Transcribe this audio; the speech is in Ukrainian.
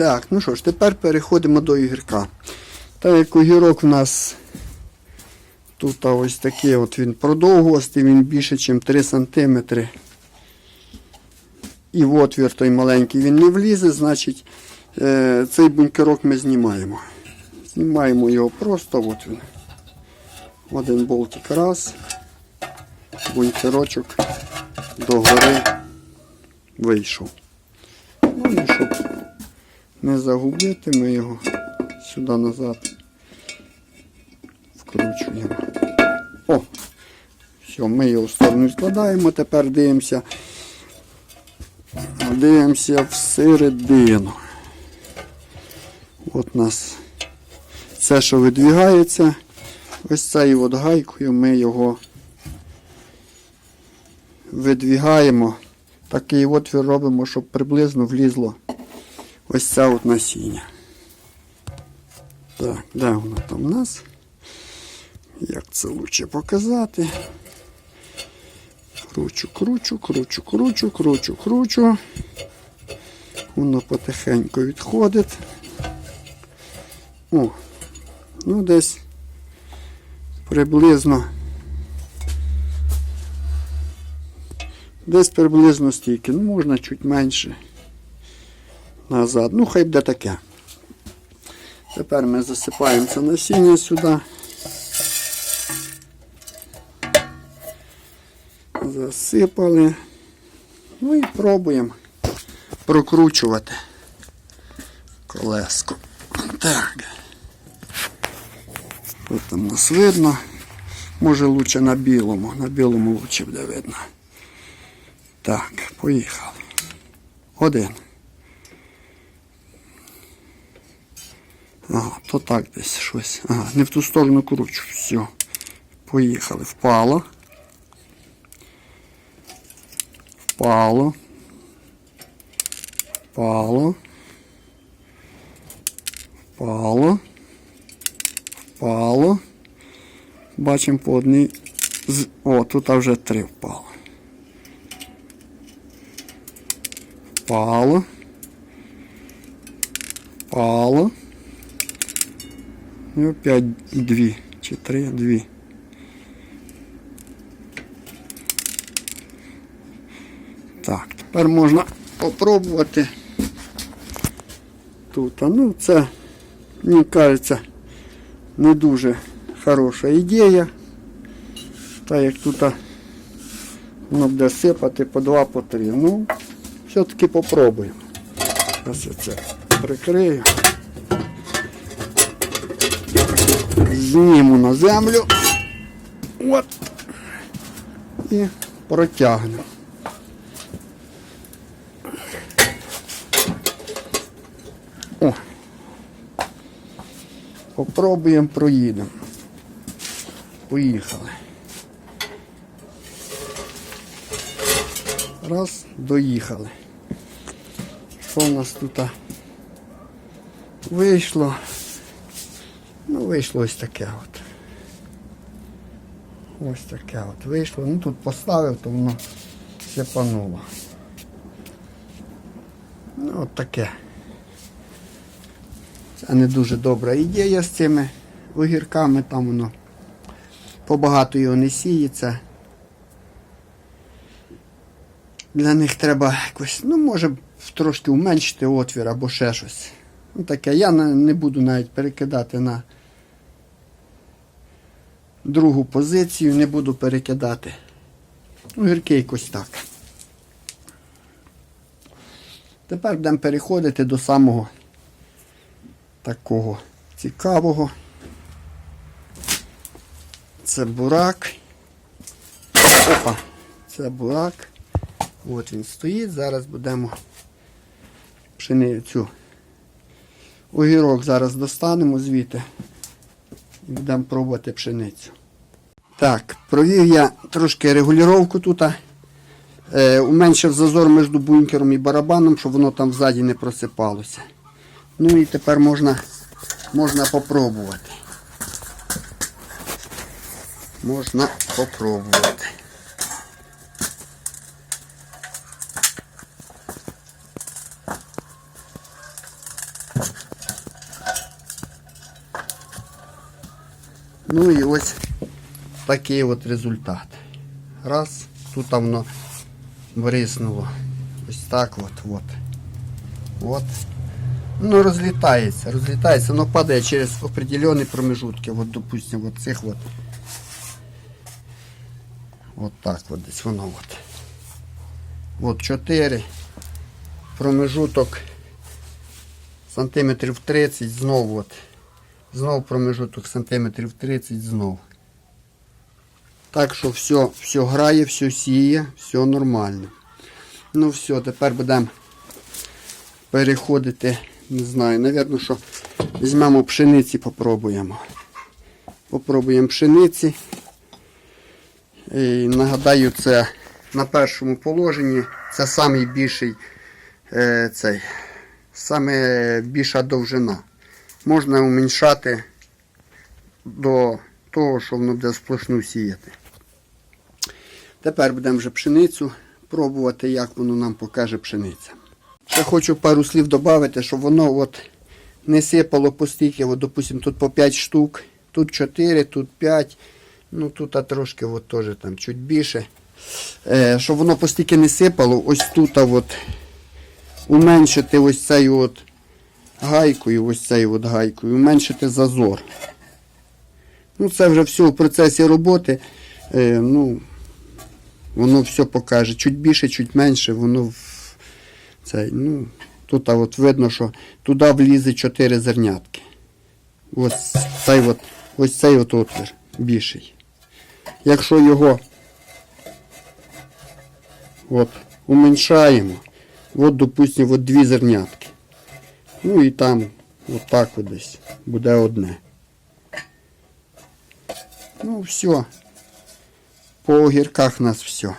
Так, ну що ж, тепер переходимо до огірка. Так як огірок у нас тут ось такий от він продовгостий, він більше, ніж 3 см. І в отвір той маленький він не влізе, значить е, цей бункерок ми знімаємо. Знімаємо його просто, от він. Один болтик раз, бункерочок догори вийшов. Ну і щоб не загубити, ми його сюди назад вкручуємо. О! Все, ми його в сторону складаємо, тепер дивимося. Дивимося всередину. От нас все, що видвігається, ось цією от гайкою ми його видвігаємо. Такий отвір робимо, щоб приблизно влізло ось це от насіння. Так, де воно там у нас? Як це лучше показати? Кручу, кручу, кручу, кручу, кручу, кручу. Воно потихеньку відходить. О, ну десь приблизно. Десь приблизно стільки. Ну, можна чуть менше. Назад. Ну, хай буде таке. Тепер ми засипаємо це насіння сюди. Засипали. Ну і пробуємо прокручувати колеско. Так. Тут там нас видно. Може лучше на білому. На білому лучше буде видно. Так, поїхали. Один. Ага, то так десь щось. Ага, не в ту сторону кручу. Все. Поїхали. Впало. Впало. Впало. Впало. Впало. Бачимо по одній. О, тут вже три впало. Впало. Впало. І опять дві. Чи три, дві. Так, тепер можна попробувати. Тут, а ну це, мені кажеться, не дуже хороша ідея. Так як тут воно буде сипати по два, по три. Ну, все-таки попробуємо. Я це прикрию. Зніму на землю. От. І протягнемо. О. Попробуємо проїдемо. Поїхали. Раз, доїхали. Що у нас тут вийшло? Ну, вийшло ось таке от. Ось таке от вийшло. Ну тут поставив, то воно сипануло. Ну, от таке. Це не дуже добра ідея з цими огірками, там воно побагато його не сіється. Для них треба якось, ну, може, трошки уменшити отвір або ще щось. Ну, таке. Я не буду навіть перекидати на другу позицію, не буду перекидати. Огірки якось так. Тепер будемо переходити до самого такого цікавого. Це бурак. Опа, це бурак. От він стоїть. Зараз будемо пшеницю. Огірок зараз достанемо звідти будемо пробувати пшеницю. Так, провів я трошки регулювання тут. Е, уменшив зазор між бункером і барабаном, щоб воно там ззаді не просипалося. Ну і тепер можна, можна попробувати. Можна попробувати. Ну і ось такий от результат. Раз, тут воно бриснуло. Ось так от, от. От. Ну, розлітається, розлітається, воно падає через определені промежутки. От, допустим, от цих от. От так от десь воно от. От 4. Промежуток сантиметрів 30, знову от. Знов промежуток сантиметрів 30 знов. Так що все, все грає, все сіє, все нормально. Ну все, тепер будемо переходити, не знаю, напевно, що візьмемо пшениці, попробуємо. Попробуємо пшениці. І нагадаю, це на першому положенні. Це найбільший е, цей, саме більша довжина. Можна уменьшати до того, що воно буде сплошну сіяти. Тепер будемо вже пшеницю пробувати, як воно нам покаже пшениця. Ще хочу пару слів додати, щоб воно от не сипало по от, допустим, тут по 5 штук, тут 4, тут 5, ну тут а трошки от, теж там чуть більше. Е, щоб воно по не сипало, ось тут от, уменшити ось цей от гайкою, ось цією от гайкою, уменшити зазор. Ну, це вже все в процесі роботи. Е, ну, воно все покаже. Чуть більше, чуть менше, воно в цей, ну, тут а от видно, що туди влізе 4 зернятки. Ось цей от, ось цей от отвір більший. Якщо його от, уменьшаємо, от, допустимо, от дві зернятки. Ну і там отак от десь буде одне. Ну, все. По огірках нас все.